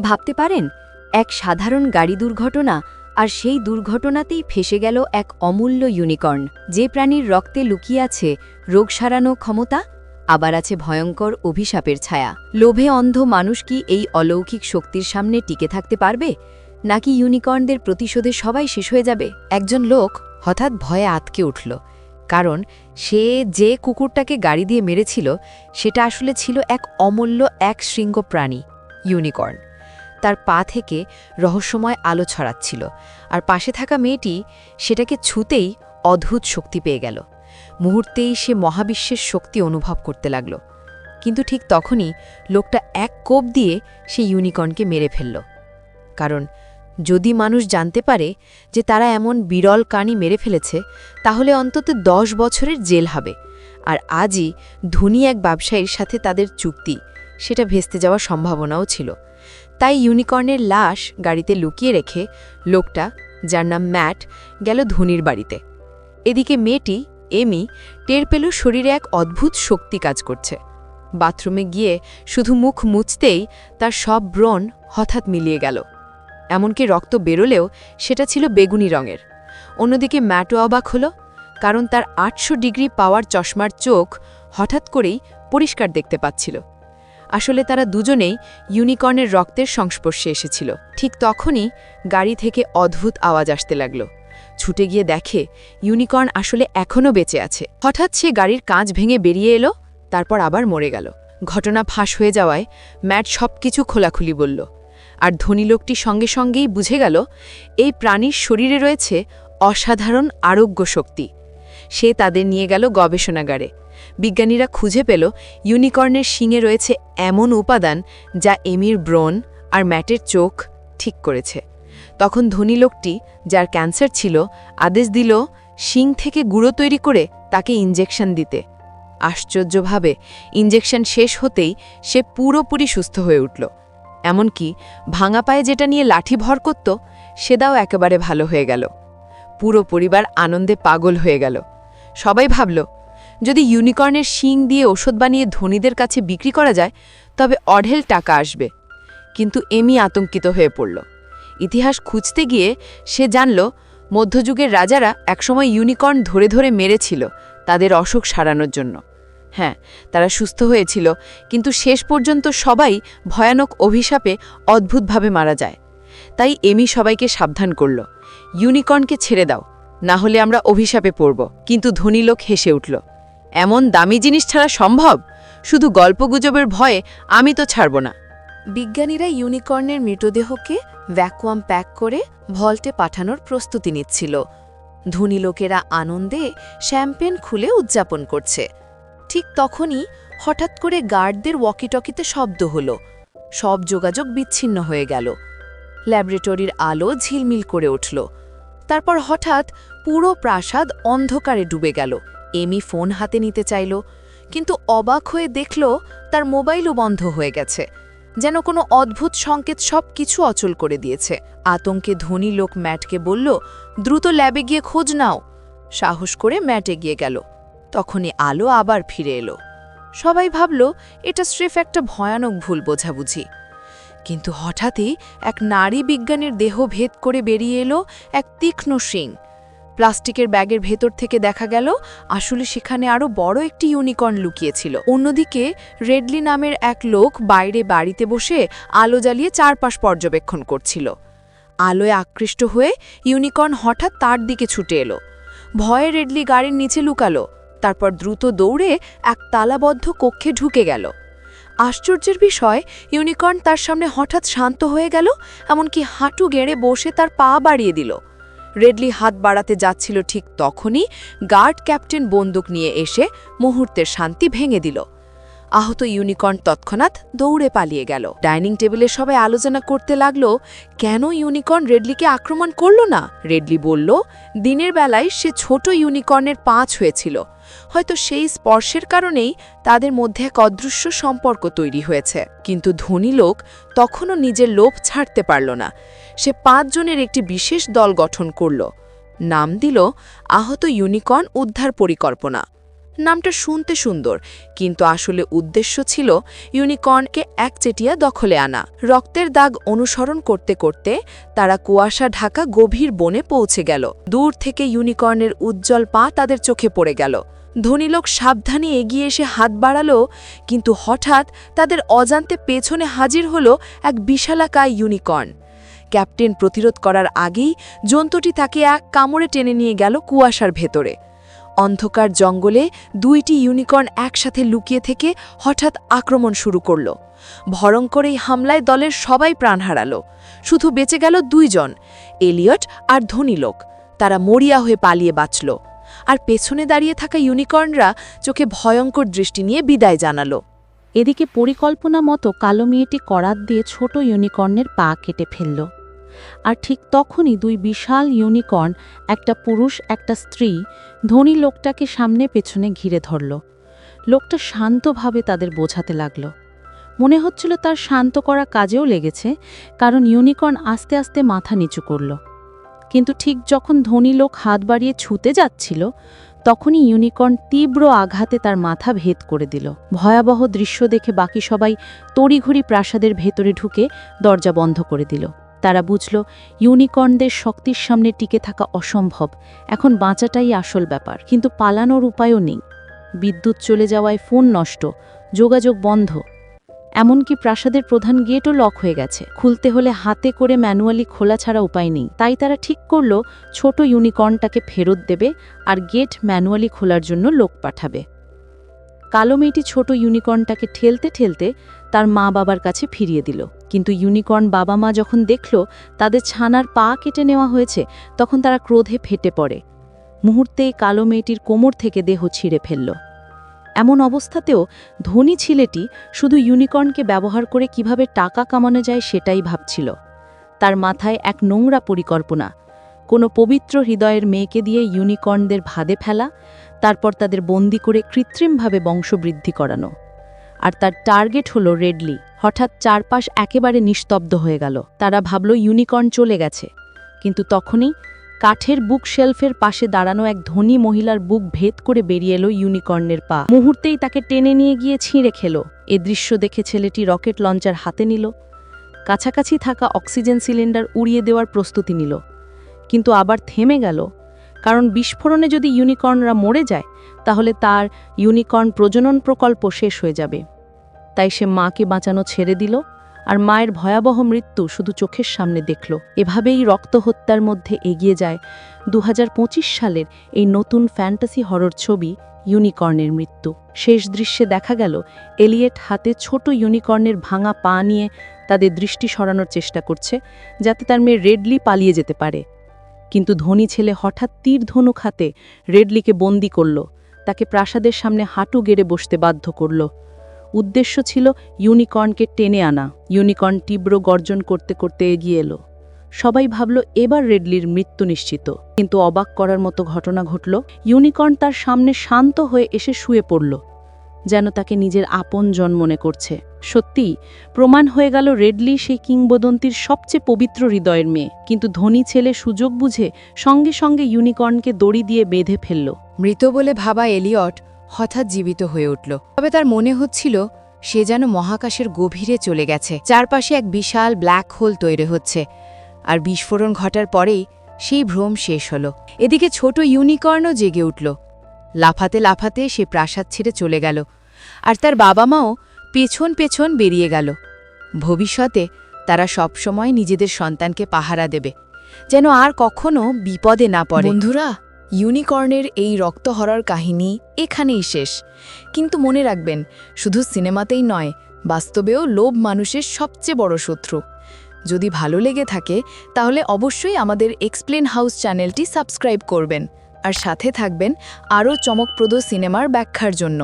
ভাবতে পারেন, এক সাধারণ গাড়ি দুর্ঘটনা আর সেই দুর্ঘটনাতেই ফেসে গেল এক অমূল্য ইউনিকর্ন। যে প্রাণীর রক্তে লুকিয়ে আছে রোগ সারানো ক্ষমতা, আবার আছে ভয়ঙ্কর অভিশাপের ছায়া। লোভে অন্ধ মানুষ কি এই অলৌকিক শক্তির সামনে টিকে থাকতে পারবে? নাকি ইউনিকর্নদের প্রতিশোধে সবাই শেষ হয়ে যাবে? একজন লোক হঠাৎ ভয়ে আতকে উঠল, কারণ সে যে কুকুরটাকে গাড়ি দিয়ে মেরেছিল, সেটা আসলে ছিল এক অমূল্য এক শৃঙ্গ প্রাণী, ইউনিকর্ন। তার পা থেকে রহস্যময় আলো ছড়াচ্ছিল, আর পাশে থাকা মেয়েটি সেটাকে ছুতেই অদ্ভুত শক্তি পেয়ে গেল। মুহূর্তেই সে মহাবিশ্বের শক্তি অনুভব করতে লাগল, কিন্তু ঠিক তখনই লোকটা এক কোপ দিয়ে সে ইউনিকর্নকে মেরে ফেলল। কারণ যদি মানুষ জানতে পারে যে তারা এমন বিরল কানি মেরে ফেলেছে, তাহলে অন্তত দশ বছরের জেল হবে, আর আজই ধনী এক ব্যবসায়ীর সাথে তাদের চুক্তি, সেটা ভেস্তে যাওয়ার সম্ভাবনাও ছিল। তাই ইউনিকর্নের লাশ গাড়িতে লুকিয়ে রেখে লোকটা, যার নাম ম্যাট, গেল ধনির বাড়িতে। এদিকে মেয়েটি, এমি, টের পেল শরীরে এক অদ্ভুত শক্তি কাজ করছে। বাথরুমে গিয়ে শুধু মুখ মুছতেই তার সব ব্রণ হঠাৎ মিলিয়ে গেল। এমনকি রক্ত বেরোলেও সেটা ছিল বেগুনি রঙের। অন্যদিকে ম্যাটও অবাক হল, কারণ তার আটশো ডিগ্রি পাওয়ার চশমার চোখ হঠাৎ করেই পরিষ্কার দেখতে পাচ্ছিল। আসলে তারা দুজনেই ইউনিকর্নের রক্তের সংস্পর্শে এসেছিল। ঠিক তখনই গাড়ি থেকে অদ্ভুত আওয়াজ আসতে লাগল। ছুটে গিয়ে দেখে ইউনিকর্ন আসলে এখনও বেঁচে আছে। হঠাৎ সে গাড়ির কাঁচ ভেঙে বেরিয়ে এলো, তারপর আবার মরে গেল। ঘটনা ফাঁস হয়ে যাওয়ায় ম্যাট সবকিছু খোলাখুলি বলল। আর ধনী লোকটি সঙ্গে সঙ্গেই বুঝে গেল, এই প্রাণীর শরীরে রয়েছে অসাধারণ আরোগ্য শক্তি। সে তাদের নিয়ে গেল গবেষণাগারে। বিজ্ঞানীরা খুঁজে পেল ইউনিকর্নের শিঙে রয়েছে এমন উপাদান যা এমির ব্রণ আর ম্যাটের চোখ ঠিক করেছে। তখন ধনী লোকটি, যার ক্যান্সার ছিল, আদেশ দিল শিং থেকে গুঁড়ো তৈরি করে তাকে ইঞ্জেকশন দিতে। আশ্চর্যভাবে ইঞ্জেকশন শেষ হতেই সে পুরোপুরি সুস্থ হয়ে উঠল। এমনকি ভাঙা পায়ে যেটা নিয়ে লাঠি ভর করত, সেটাও একেবারে ভালো হয়ে গেল। পুরো পরিবার আনন্দে পাগল হয়ে গেল। সবাই ভাবল যদি ইউনিকর্নের শিং দিয়ে ওষুধ বানিয়ে ধনীদের কাছে বিক্রি করা যায়, তবে অঢেল টাকা আসবে। কিন্তু এমি আতঙ্কিত হয়ে পড়ল। ইতিহাস খুঁজতে গিয়ে সে জানল, মধ্যযুগের রাজারা একসময় ইউনিকর্ন ধরে ধরে মেরেছিল তাদের অসুখ সারানোর জন্য। হ্যাঁ তারা সুস্থ হয়েছিল, কিন্তু শেষ পর্যন্ত সবাই ভয়ানক অভিশাপে অদ্ভুতভাবে মারা যায়। তাই এমি সবাইকে সাবধান করল, ইউনিকর্নকে ছেড়ে দাও, না হলে আমরা অভিশাপে পড়ব। কিন্তু ধনী লোক হেসে উঠল এমন দামি জিনিস ছাড়া সম্ভব? শুধু গল্পগুজবের ভয়ে আমি তো ছাড়ব না। বিজ্ঞানীরা ইউনিকর্নের মৃতদেহকে ভ্যাকুয়াম প্যাক করে ভল্টে পাঠানোর প্রস্তুতি নিচ্ছিল। ধনী লোকেরা আনন্দে শ্যাম্পেন খুলে উদযাপন করছে। ঠিক তখনই হঠাৎ করে গার্ডদের ওয়াকিটকিতে শব্দ হল। সব যোগাযোগ বিচ্ছিন্ন হয়ে গেল। ল্যাবরেটরির আলো ঝিলমিল করে উঠল। তারপর হঠাৎ পুরো প্রাসাদ অন্ধকারে ডুবে গেল। এমি ফোন হাতে নিতে চাইল, কিন্তু অবাক হয়ে দেখল তার মোবাইলও বন্ধ হয়ে গেছে। যেন কোনো অদ্ভুত সংকেত সব কিছু অচল করে দিয়েছে। আতঙ্কে ধনী লোক ম্যাটকে বলল, দ্রুত ল্যাবে গিয়ে খোঁজ নাও। সাহস করে ম্যাট এগিয়ে গেল। তখনই আলো আবার ফিরে এলো। সবাই ভাবল, এটা স্রেফ একটা ভয়ানক ভুল বোঝাবুঝি। কিন্তু হঠাৎই এক নারী বিজ্ঞানীর দেহ ভেদ করে বেরিয়ে এলো এক তীক্ষ্ণ শিং। প্লাস্টিকের ব্যাগের ভেতর থেকে দেখা গেল, আসলে সেখানে আরও বড় একটি ইউনিকর্ন লুকিয়েছিল। অন্যদিকে, রেডলি নামের এক লোক বাইরে বাড়িতে বসে আলো জ্বালিয়ে চারপাশ পর্যবেক্ষণ করছিল। আলোয় আকৃষ্ট হয়ে ইউনিকর্ন হঠাৎ তার দিকে ছুটে এলো। ভয়ে রেডলি গাড়ির নিচে লুকালো, তারপর দ্রুত দৌড়ে এক তালাবদ্ধ কক্ষে ঢুকে গেল। আশ্চর্যের বিষয়, ইউনিকর্ন তার সামনে হঠাৎ শান্ত হয়ে গেল, এমনকি হাঁটু গেড়ে বসে তার পা বাড়িয়ে দিল। রেডলি হাত বাড়াতে যাচ্ছিল ঠিক তখনই গার্ড ক্যাপ্টেন বন্দুক নিয়ে এসে মুহূর্তের শান্তি ভেঙে দিল। আহত ইউনিকর্ন তৎক্ষণাৎ দৌড়ে পালিয়ে গেল। ডাইনিং টেবিলে সবাই আলোচনা করতে লাগল, কেন ইউনিকর্ন রেডলিকে আক্রমণ করল না? রেডলি বলল, দিনের বেলায় সে ছোট ইউনিকর্নের পাঁচ হয়েছিল। হয়তো সেই স্পর্শের কারণেই তাদের মধ্যে এক অদৃশ্য সম্পর্ক তৈরি হয়েছে। কিন্তু ধনী লোক তখনও নিজের লোভ ছাড়তে পারল না। সে পাঁচজনের একটি বিশেষ দল গঠন করল। নাম দিল আহত ইউনিকর্ন উদ্ধার পরিকল্পনা। নামটা শুনতে সুন্দর, কিন্তু আসলে উদ্দেশ্য ছিল ইউনিকর্নকে একচেটিয়া দখলে আনা। রক্তের দাগ অনুসরণ করতে করতে তারা কুয়াশা ঢাকা গভীর বনে পৌঁছে গেল। দূর থেকে ইউনিকর্নের উজ্জ্বল পা তাদের চোখে পড়ে গেল। ধনীলোক সাবধানে এগিয়ে এসে হাত বাড়ালো, কিন্তু হঠাৎ তাদের অজান্তে পেছনে হাজির হলো এক বিশালাকায় ইউনিকর্ন। ক্যাপ্টেন প্রতিরোধ করার আগেই জন্তুটি তাকে এক কামড়ে টেনে নিয়ে গেল কুয়াশার ভেতরে। অন্ধকার জঙ্গলে দুইটি ইউনিকর্ন একসাথে লুকিয়ে থেকে হঠাৎ আক্রমণ শুরু করল। ভয়ঙ্কর এই হামলায় দলের সবাই প্রাণ হারালো। শুধু বেঁচে গেল দুইজন, এলিয়ট আর ধনী লোক। তারা মরিয়া হয়ে পালিয়ে বাঁচল। আর পেছনে দাঁড়িয়ে থাকা ইউনিকর্নরা চোখে ভয়ঙ্কর দৃষ্টি নিয়ে বিদায় জানালো। এদিকে পরিকল্পনা মতো কালো মেয়েটি করাত দিয়ে ছোট ইউনিকর্নের পা কেটে ফেলল। আর ঠিক তখনই দুই বিশাল ইউনিকর্ন, একটা পুরুষ, একটা স্ত্রী, ধনী লোকটাকে সামনে পেছনে ঘিরে ধরল। লোকটা শান্তভাবে তাদের বোঝাতে লাগল। মনে হচ্ছিল তার শান্ত করা কাজেও লেগেছে, কারণ ইউনিকর্ন আস্তে আস্তে মাথা নিচু করল। কিন্তু ঠিক যখন ধনী লোক হাত বাড়িয়ে ছুতে যাচ্ছিল, তখনই ইউনিকর্ন তীব্র আঘাতে তার মাথা ভেদ করে দিল। ভয়াবহ দৃশ্য দেখে বাকি সবাই তড়িঘড়ি প্রাসাদের ভেতরে ঢুকে দরজা বন্ধ করে দিল। তারা বুঝল, ইউনিকর্নদের শক্তির সামনে টিকে থাকা অসম্ভব। এখন বাঁচাটাই আসল ব্যাপার, কিন্তু পালানোর উপায়ও নেই। বিদ্যুৎ চলে যাওয়ায় ফোন নষ্ট, যোগাযোগ বন্ধ। এমনকি প্রাসাদের প্রধান গেটও লক হয়ে গেছে। খুলতে হলে হাতে করে ম্যানুয়ালি খোলা ছাড়া উপায় নেই। তাই তারা ঠিক করল, ছোট ইউনিকর্নটাকে ফেরত দেবে আর গেট ম্যানুয়ালি খোলার জন্য লোক পাঠাবে। কালো মেয়েটি ছোট ইউনিকর্নটাকে ঠেলতে ঠেলতে তার মা বাবার কাছে ফিরিয়ে দিল। কিন্তু ইউনিকর্ন বাবা মা যখন দেখল তাদের ছানার পা কেটে নেওয়া হয়েছে, তখন তারা ক্রোধে ফেটে পড়ে। মুহূর্তেই কালো মেয়েটির কোমর থেকে দেহ ছিঁড়ে ফেলল। এমন অবস্থাতেও ধনী ছেলেটি শুধু ইউনিকর্নকে ব্যবহার করে কীভাবে টাকা কামানো যায় সেটাই ভাবছিল। তার মাথায় এক নোংরা পরিকল্পনা। কোনো পবিত্র হৃদয়ের মেয়েকে দিয়ে ইউনিকর্নদের ভাদে ফেলা, তারপর তাদের বন্দি করে কৃত্রিমভাবে বংশবৃদ্ধি করানো। আর তার টার্গেট হলো রেডলি। হঠাৎ চারপাশ একেবারে নিস্তব্ধ হয়ে গেল। তারা ভাবল ইউনিকর্ন চলে গেছে। কিন্তু তখনই কাঠের বুক শেলফের পাশে দাঁড়ানো এক ধনী মহিলার বুক ভেদ করে বেরিয়ে এলো ইউনিকর্নের পা। মুহূর্তেই তাকে টেনে নিয়ে গিয়ে ছিঁড়ে খেলো। এ দৃশ্য দেখে ছেলেটি রকেট লঞ্চার হাতে নিল। কাছাকাছি থাকা অক্সিজেন সিলিন্ডার উড়িয়ে দেওয়ার প্রস্তুতি নিল। কিন্তু আবার থেমে গেল। কারণ বিস্ফোরণে যদি ইউনিকর্নরা মরে যায়, তাহলে তার ইউনিকর্ন প্রজনন প্রকল্প শেষ হয়ে যাবে। তাই সে মাকে বাঁচানো ছেড়ে দিল আর মায়ের ভয়াবহ মৃত্যু শুধু চোখের সামনে দেখল। এভাবেই রক্ত হত্যার মধ্যে এগিয়ে যায় দু হাজার পঁচিশ সালের এই নতুন ফ্যান্টাসি হরর ছবি ইউনিকর্নের মৃত্যু। শেষ দৃশ্যে দেখা গেল এলিয়েট হাতে ছোট ইউনিকর্নের ভাঙা পা নিয়ে তাদের দৃষ্টি সরানোর চেষ্টা করছে, যাতে তার মেয়ে রেডলি পালিয়ে যেতে পারে। কিন্তু ধনী ছেলে হঠাৎ তীর ধনুক হাতে রেডলিকে বন্দি করল। তাকে প্রাসাদের সামনে হাঁটু গেড়ে বসতে বাধ্য করল। উদ্দেশ্য ছিল ইউনিকর্নকে টেনে আনা। ইউনিকর্ন তীব্র গর্জন করতে করতে এগিয়ে এলো। সবাই ভাবল, এবার রেডলির মৃত্যু নিশ্চিত। কিন্তু অবাক করার মতো ঘটনা ঘটল, ইউনিকর্ন তার সামনে শান্ত হয়ে এসে শুয়ে পড়ল, যেন তাকে নিজের আপন জন মনে করছে। সত্যি প্রমাণ হয়ে গেল রেডলি সেই কিংবদন্তির সবচেয়ে পবিত্র হৃদয়ের মেয়ে। কিন্তু ধনী ছেলে সুযোগ বুঝে সঙ্গে সঙ্গে ইউনিকর্নকে দড়ি দিয়ে বেঁধে ফেলল। মৃত বলে ভাবা এলিয়ট হঠাৎ জীবিত হয়ে উঠল। তবে তার মনে হচ্ছিল সে যেন মহাকাশের গভীরে চলে গেছে। চারপাশে এক বিশাল ব্ল্যাক হোল তৈরি হচ্ছে। আর বিস্ফোরণ ঘটার পরেই সেই ভ্রম শেষ হলো। এদিকে ছোট ইউনিকর্নও জেগে উঠল। লাফাতে লাফাতে সে প্রাসাদ ছেড়ে চলে গেল। আর তার বাবা মাও পেছন পেছন বেরিয়ে গেল। ভবিষ্যতে তারা সবসময় নিজেদের সন্তানকে পাহারা দেবে, যেন আর কখনো বিপদে না পড়ে। বন্ধুরা, ইউনিকর্নের এই রক্তহরার কাহিনী এখানেই শেষ। কিন্তু মনে রাখবেন, শুধু সিনেমাতেই নয়, বাস্তবেও লোভ মানুষের সবচেয়ে বড় শত্রু। যদি ভালো লেগে থাকে, তাহলে অবশ্যই আমাদের এক্সপ্লেন হাউস চ্যানেলটি সাবস্ক্রাইব করবেন। আর সাথে থাকবেন আরও চমকপ্রদ সিনেমার ব্যাখ্যার জন্য।